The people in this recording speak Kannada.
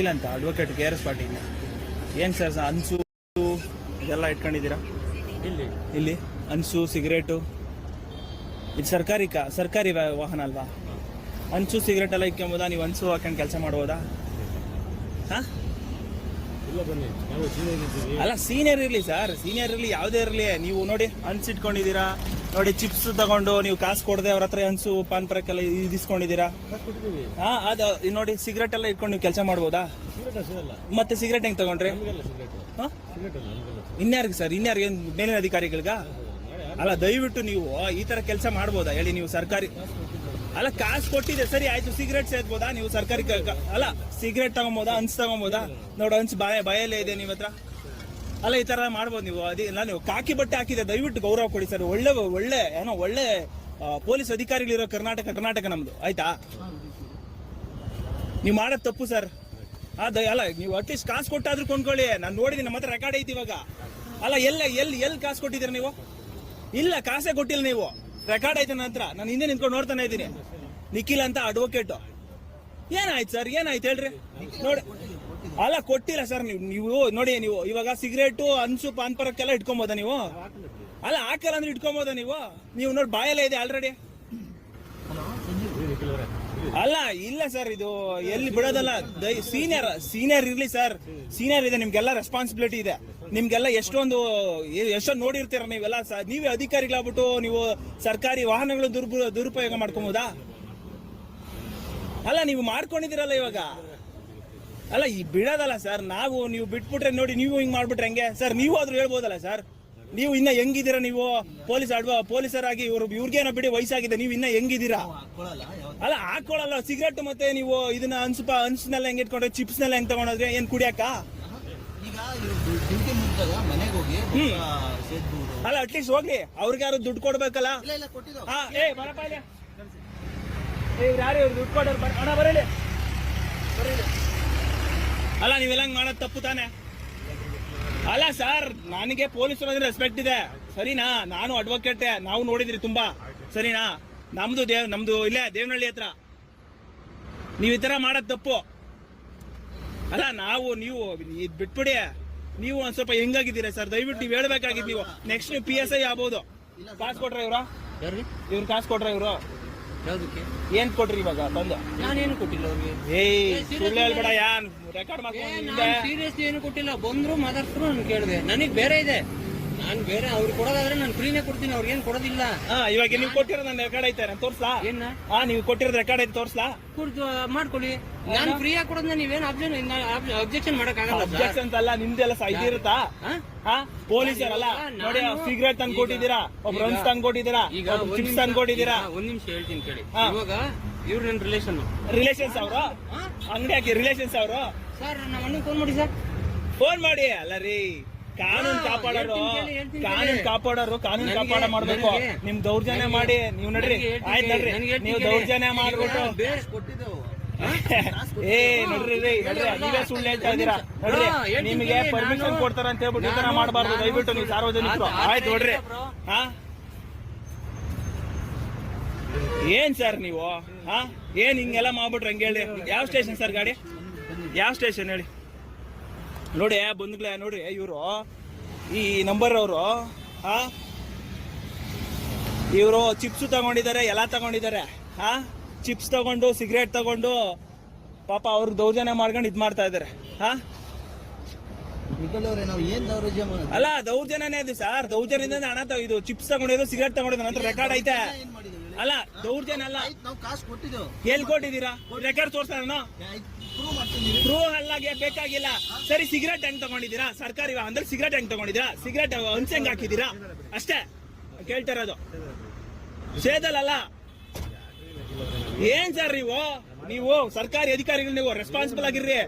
ನಿಖಿಲ್ ಅಂತ advocate K R S Patil. ಏನು ಸರ್ ಅನ್ಸು ಇದೆಲ್ಲ ಇಟ್ಕೊಂಡಿದ್ದೀರಾ? ಇಲ್ಲಿ. ಇಲ್ಲಿ ಅನ್ಸು ಸಿಗರೇಟು. ಇದು ಸರ್ಕಾರಿ ಕಾ ಸರ್ಕಾರಿ ವಾಹನ ಅಲ್ವಾ? ಅನ್ಸು ಸಿಗರೇಟ್ ಎಲ್ಲ ಇಕ್ಕೊಂಬೋದಾ? ನೀವು ಅನ್ಸು ಹಾಕೊಂಡು ಕೆಲಸ ಮಾಡ್ಬೋದಾ? ಹಾಂ ಇಲ್ಲ ಬನ್ನಿ ನಾವು ಸೀನಿಯರ್ ಇದ್ದೀವಿ ಅಲ್ಲ ಸೀನಿಯರ್ ಇರಲಿ ಸರ್ ಸೀನಿಯರ್ ಇರಲಿ ಯಾವುದೇ ಇರಲಿ. ನೀವು ನೋಡಿ ಹನ್ಸ್ ಇಟ್ಕೊಂಡಿದ್ದೀರಾ ನೋಡಿ ಚಿಪ್ಸ್ ತಗೊಂಡು ನೀವು ಕಾಸು ಕೊಡದೆ ಅವ್ರ ಹತ್ರ ಹನ್ಸು ಪಾನ್ ಪರಕ್ಕೆಲ್ಲ ಇದಿಸ್ಕೊಂಡಿದ್ದೀರಾ? ಹಾ ಅದು ಇದು ನೋಡಿ ಸಿಗರೇಟ್ ಎಲ್ಲ ಇಟ್ಕೊಂಡು ನೀವು ಕೆಲಸ ಮಾಡ್ಬೋದಾ? ಮತ್ತೆ ಸಿಗರೇಟ್ ಹೆಂಗ್ ತಗೊಂಡ್ರಿ? ಇನ್ಯಾರಿಗೆ ಸರ್ ಇನ್ಯಾರಿಗೆ? ಏನ್ ಮೇಲಿನ ಅಧಿಕಾರಿಗಳಿಗ? ಅಲ್ಲ ದಯವಿಟ್ಟು ನೀವು ಈ ತರ ಕೆಲಸ ಮಾಡ್ಬೋದಾ? ಹೇಳಿ ನೀವು ಸರ್ಕಾರಿ ಅಲ್ಲ, ಕಾಸು ಕೊಟ್ಟಿದೆ, ಸರಿ ಆಯ್ತು, ಸಿಗರೇಟ್ ಸೇದ್ಬೋದಾ? ನೀವು ಸರ್ಕಾರಿ ಅಲ್ಲ, ಸಿಗರೇಟ್ ತಗೊಂಬೋದಾ ಹನ್ಸ್ ತಗೊಂಬೋದಾ? ನೋಡು ಹನ್ಸ್ ಬಾಯ ಬಾಯಲ್ಲೇ ಇದೆ ನಿಮ್ಮ ಹತ್ರ. ಅಲ್ಲ, ಈ ತರ ಮಾಡ್ಬೋದು ನೀವು. ಅದೇ ನಾನು ಕಾಕಿ ಬಟ್ಟೆ ಹಾಕಿದೆ, ದಯವಿಟ್ಟು ಗೌರವ ಕೊಡಿ ಸರ್. ಒಳ್ಳೆ ಒಳ್ಳೆ, ಏನೋ ಒಳ್ಳೆ ಪೊಲೀಸ್ ಅಧಿಕಾರಿಗಳಿರೋ ಕರ್ನಾಟಕ ಕರ್ನಾಟಕ ನಮ್ದು, ಆಯ್ತಾ? ನೀವು ಮಾಡೋದು ತಪ್ಪು ಸರ್. ಅದ ಅಲ್ಲ, ನೀವು ಅಟ್ಲೀಸ್ಟ್ ಕಾಸು ಕೊಟ್ಟಾದ್ರೂ ಕೊಂಡ್ಕೊಳ್ಳಿ. ನಾನು ನೋಡಿದ್ದೀನಿ ನಮ್ಮ ಹತ್ರ ರೆಕಾರ್ಡ್ ಐತಿ ಇವಾಗ. ಅಲ್ಲ, ಎಲ್ಲ, ಎಲ್ಲಿ ಎಲ್ಲಿ ಕಾಸು ಕೊಟ್ಟಿದ್ದೀರಾ ನೀವು? ಇಲ್ಲ, ಕಾಸೇ ಕೊಟ್ಟಿಲ್ಲ ನೀವು. ರೆಕಾರ್ಡ್ ಆಯ್ತು ನನ್ನ ಹತ್ರ ನಾನು ಹಿಂದೆ ನಿಂತ್ಕೊಂಡು ನೋಡ್ತಾನೆ ಇದ್ದೀನಿ. ನಿಖಿಲ್ ಅಂತ ಅಡ್ವೊಕೇಟ್ ಏನಾಯ್ತು ಸರ್ ಏನಾಯ್ತು ಹೇಳ್ರಿ? ನೋಡಿ. ಅಲ್ಲ, ಕೊಟ್ಟಿಲ್ಲ ಸರ್ ನೀವು. ನೀವು ನೋಡಿ, ನೀವು ಇವಾಗ ಸಿಗರೇಟು ಅನ್ಸು ಪಾನ್ ಪರಕ್ಕೆಲ್ಲ ಇಟ್ಕೊಂಬೋದ ನೀವು? ಅಲ್ಲ, ಹಾಕಲ್ಲ ಅಂದ್ರೆ ಇಟ್ಕೊಬೋದ ನೀವು? ನೀವು ನೋಡಿ, ಬಾಯಲ್ಲೇ ಇದೆ ಆಲ್ರೆಡಿ ಅಲ್ಲ, ಇಲ್ಲ ಸರ್ ಇದು ಎಲ್ಲಿ ಬಿಡೋದಲ್ಲ. ಸೀನಿಯರ್ ಸೀನಿಯರ್ ಇರ್ಲಿ ಸರ್ ಸೀನಿಯರ್ ಇದೆ, ನಿಮ್ಗೆಲ್ಲ ರೆಸ್ಪಾನ್ಸಿಬಿಲಿಟಿ ಇದೆ. ನಿಮ್ಗೆಲ್ಲ ಎಷ್ಟೊಂದು ಎಷ್ಟೊಂದು ನೋಡಿರ್ತೀರ ನೀವೆಲ್ಲ? ನೀವೇ ಅಧಿಕಾರಿಗಳಾಗ್ಬಿಟ್ಟು ನೀವು ಸರ್ಕಾರಿ ವಾಹನಗಳು ದುರ್ಬ, ದುರುಪಯೋಗ ಮಾಡ್ಕೊಬೋದಾ? ಅಲ್ಲ, ನೀವು ಮಾಡ್ಕೊಂಡಿದ್ದೀರಲ್ಲ ಇವಾಗ. ಅಲ್ಲ, ಈ ಬಿಡೋದಲ್ಲ ಸರ್, ನಾವು ನೀವು ಬಿಟ್ಬಿಟ್ರೆ ನೋಡಿ ನೀವು ಹಿಂಗೆ ಮಾಡ್ಬಿಟ್ರೆ ಹೆಂಗೆ? ಸರ್, ನೀವು ಆದ್ರೂ ಹೇಳ್ಬೋದಲ್ಲ ಸರ್? ನೀವು ಇನ್ನ ಹೆಂಗಿದ್ದೀರಾ ನೀವು? ಪೊಲೀಸ್ ಅಡ್ವ ಇವ್ರು, ಇವ್ರಿಗೇನೋ ಬಿಡಿ ವಯಸ್ಸಾಗಿದೆ, ನೀವು ಇನ್ನ ಹೆಂಗಿದ್ದೀರಾ? ಅಲ್ಲ ಹಾಕೊಳ್ಳಲ್ಲ ಸಿಗರೆಟ್ ಮತ್ತೆ ನೀವು ಇದನ್ನ ಅನ್ಸುಪ, ಅನ್ಸ್ನೆಲ್ಲ ಹೆಂಗ್ ಇಟ್ಕೊಂಡ್ರೆ, ಚಿಪ್ಸ್ನೆಲ್ಲ ಹೆಂಗ್ ತಗೊಂಡ್ರೆ ಏನ್ ಕುಡಿಯಕ್ಕ? ಅಲ್ಲ ಅಟ್ಲೀಸ್ಟ್ ಹೋಗ್ಲಿ ಅವ್ರಿಗೆ ಯಾರು ದುಡ್ಡು ಕೊಡ್ಬೇಕಲ್ಲ? ಏ ಬರಪ್ಪ ಇಲ್ಲಿ. ಏ ಇವ್ರು ಯಾರು ಇವ್ರು ದುಡ್ಡು ಕೊಡೋರು? ಬರ ಅಣ್ಣ ಬರಲಿ. ಬರೀಲಿ. ಅಲ್ಲ ನೀವೆಲ್ಲ ಮಾಡೋದು ತಪ್ಪು ತಾನೆ. ಅಲ್ಲ ಸರ್ ನನಗೆ ಪೊಲೀಸರು ಅಂದ್ರೆ ರೆಸ್ಪೆಕ್ಟ್ ಇದೆ. ಸರಿನಾ? ನಾನು ಅಡ್ವೊಕೇಟ್ ನಾವು ನೋಡಿದ್ರಿ ತುಂಬಾ. ಸರಿನಾ? ನಮ್ದು ದೇವ್ ನಮ್ದು ಇಲ್ಲೇ ದೇವನಹಳ್ಳಿ ಹತ್ರ. ನೀವು ಈ ಥರ ಮಾಡೋದು ತಪ್ಪು. ಅಲ್ಲ ನಾವು ನೀವು ಇದು ಬಿಟ್ಬಿಡಿ. ನೀವು ಒಂದ್ ಸ್ವಲ್ಪ ಹೆಂಗಾಗಿದ್ದೀರಾ ಸರ್? ದಯವಿಟ್ಟು ನೀವು ಹೇಳ್ಬೇಕಾಗಿದ್ದು ನೀವು. ನೆಕ್ಸ್ಟ್ ನೀವು ಪಿ ಎಸ್ ಐ ಆಗ್ಬೋದು. ಕಾಸ್ ಕೊಟ್ರ ಇವ್ರ? ಯಾರಿಗೆ ಇವ್ರು ಕಾಸು ಕೊಟ್ರ ಇವ್ರು? ಯಾವ್ದಕ್ಕೆ? ಏನ್ ಕೊಟ್ರಿ ಇವಾಗ ಬಂದು ನಾನೇನು ಕೊಟ್ಟಿಲ್ಲ ಅವ್ರಿಗೆ. ಏಯ್ ಸುಳ್ಳು ಹೇಳ್ಬೇಡ ಯಾನ್. ರೆಕಾರ್ಡ್ ಮಾಡ್ಕೊಂಡು ಸೀರಿಯಸ್ಲಿ ಏನು ಕೊಟ್ಟಿಲ್ಲ. ಬಂದ್ರು ಮಾತಾಡ್ಸ್ರು ನಾನು ಕೇಳಿದೆ. ನನಗೆ ಬೇರೆ ಇದೆ. ನಾನು ಬೇರೆ ಅವ್ರು ಕೊಡೋದಾದ್ರೆ ನಾನು ಫ್ರೀನೇ ಕೊಡ್ತೀನಿ ಅವ್ರಿಗೆ ಏನು ಕೊಡೋದಿಲ್ಲ. ಹಾ ಇವಾಗ ನೀವು ಕೊಟ್ಟಿರೋ ನನ್ನ ರೆಕಾರ್ಡ್ ಐತೆ ನಾನು ತೋರ್ಸ್ಲಾ? ಏನ? ಹಾ ನೀವು ಕೊಟ್ಟಿರೋದು ರೆಕಾರ್ಡ್ ಐತೆ ತೋರ್ಸ್ಲಾ? ಕುಡ್ದು ಮಾಡ್ಕೊಳ್ಳಿ ನಾನು ಫ್ರೀಯಾಗಿ ಕೊಡೋದನ್ನ ನೀವೇನು ಅಬ್ಜೆಕ್ಷನ್ ಅಬ್ಜೆಕ್ಷನ್ ಮಾಡಕ್ಕಾಗಲ್ಲ ಸರ್. ಅಬ್ಜೆಕ್ಷನ್ ಅಲ್ಲ ನಿಮ್ದೆಲ್ಲ ಸ- ಇದಿರುತ್ತಾ? ಹಾ? ಹಾ ಪೊಲೀಸರಲ್ಲ? ನೋಡಿ ಸಿಗರೇಟ್ ತಂದು ಕೊಟ್ಟಿದ್ದೀರಾ? ಒಬ್ಬ ರನ್ಸ್ ತಂದು ಕೊಟ್ಟಿದ್ದೀರಾ? ಈಗ ಒಂದ್ ಚಿಪ್ಸ್ ನಿಮಿಷ- ತಂದು ಕೊಟ್ಟಿದ್ದೀರಾ? ಈಗ ಒಂದ್ ನಿಮಿಷ ಹೇಳ್ತೀನಿ ಕೇಳಿ. ಹಾ. ಇವಾಗ ಇವ್ರು ನನ್ನ ರಿಲೇಷನ್ ರಿಲೇಷನ್ಸ್ ಅವರು? ಅಂಗಡಿ ಹಾಕಿ ರಿಲೇಷನ್ಸ್ ಅವರು? ಸರ್ ನಮ್ಮ ಅಣ್ಣಗೆ ಫೋನ್ ಮಾಡಿ ಸರ್. ಫೋನ್ ಮಾಡಿ ಅಲ್ಲ ರೀ. ಕಾನೂನು ಕಾಪಾಡೋರು ಕಾನೂನು. ಕಾಪಾಡೋರು ಕಾನೂನು ಕಾಪಾಡ ಮಾಡ್ಬೇಕು ನಿಮ್ ದೌರ್ಜನ್ಯ ಮಾಡಿ ನೀವು ನಡ್ರಿ. ಆಯ್ತು ನಡ್ರಿ. ನೀವು ದೌರ್ಜನ್ಯ ಮಾಡ್ಬಿಟ್ಟು. ಏ ನೋಡ್ರಿ ನೀವೇ ಸುಳ್ಳು ಹೇಳ್ತಾ ಇದೀರಾ ನೋಡ್ರಿ. ನಿಮಗೆ ಪರ್ಮಿಷನ್ ಕೊಡ್ತಾರ ಅಂತ ಹೇಳ್ಬಿಟ್ಟು ಇದನ್ನ ತರ ಮಾಡಬಾರ್ದು. ದಯವಿಟ್ಟು ನೀವು ಸಾರ್ವಜನಿಕರು. ಆಯ್ತು ನೋಡ್ರಿ. ಹಾ? ಏನ್ ಸರ್ ನೀವು? ಹಾ? ಏನ್ ಹಿಂಗೆಲ್ಲ ಮಾಡ್ಬಿಟ್ರಿ ಹಂಗೆ ಹೇಳಿ. ಯಾವ ಸ್ಟೇಷನ್ ಸರ್ ಗಾಡಿ? ಯಾವ ಸ್ಟೇಷನ್ ಹೇಳಿ? ನೋಡಿ ಬಂದ್ಗಳೇ ನೋಡ್ರಿ ಇವರು ಈ ನಂಬರ್ ಅವರು ಹಾ ಇವರು ಚಿಪ್ಸ್ ತಗೊಂಡಿದ್ದಾರೆ ಎಲ್ಲ ತಗೊಂಡಿದ್ದಾರೆ ಹಾ ಚಿಪ್ಸ್ ತಗೊಂಡು ಸಿಗರೇಟ್ ತಗೊಂಡು ಪಾಪ ಅವ್ರಿಗೆ ದೌರ್ಜನ್ಯ ಮಾಡ್ಕೊಂಡು ಇದ್ ಮಾಡ್ತಾ ಇದ್ದಾರೆ ಹಾ ಅಲ್ಲ ದೌರ್ಜನ್ಯನೇ ಅದು ಸರ್ ದೌರ್ಜನ್ಯದಿಂದ ಹಣ ಇದು ಚಿಪ್ಸ್ ತಗೊಂಡಿದ್ರು ಸಿಗರೇಟ್ ತಗೊಂಡಿದ್ರು ನಂತರ ರೆಕಾರ್ಡ್ ಐತೆ. ಅಲ್ಲ ದೌರ್ಜನ್ಯ ಅಲ್ಲ. ನಾವು ಕಾಸು ಕೊಟ್ಟಿದ್ದೆವು. ಎಲ್ಲಿ ಕೊಟ್ಟಿದ್ದೀರಾ? ರೆಕಾರ್ಡ್ ತೋರ್ಸ್ತಾರ ಪ್ರೂವ್ ಮಾಡ್ತೀನಿ ಪ್ರೂ ಅಲ್ಲಾಗೆ ಬೇಕಾಗಿಲ್ಲ. ಸರಿ ಸಿಗರೇಟ್ ಹೆಂಗ್ ತಗೊಂಡಿದ್ದೀರಾ? ಸರ್ಕಾರಿ ಅಂದ್ರೆ ಸಿಗರೇಟ್ ಹೆಂಗ್ ತಗೊಂಡಿದ್ದೀರಾ? ಸಿಗರೇಟ್ ಹಂಚ ಹೆಂಗ್ ಹಾಕಿದ್ದೀರಾ? ಅಷ್ಟೇ. ಕೇಳ್ತಾ ಇರೋದು. ಸೇದಲ್ಲ ಏನ್ ಸರ್ ನೀವು? ನೀವು ಸರ್ಕಾರಿ ಅಧಿಕಾರಿಗಳು ನೀವು ರೆಸ್ಪಾನ್ಸಿಬಲ್ ಆಗಿರ್ರಿ.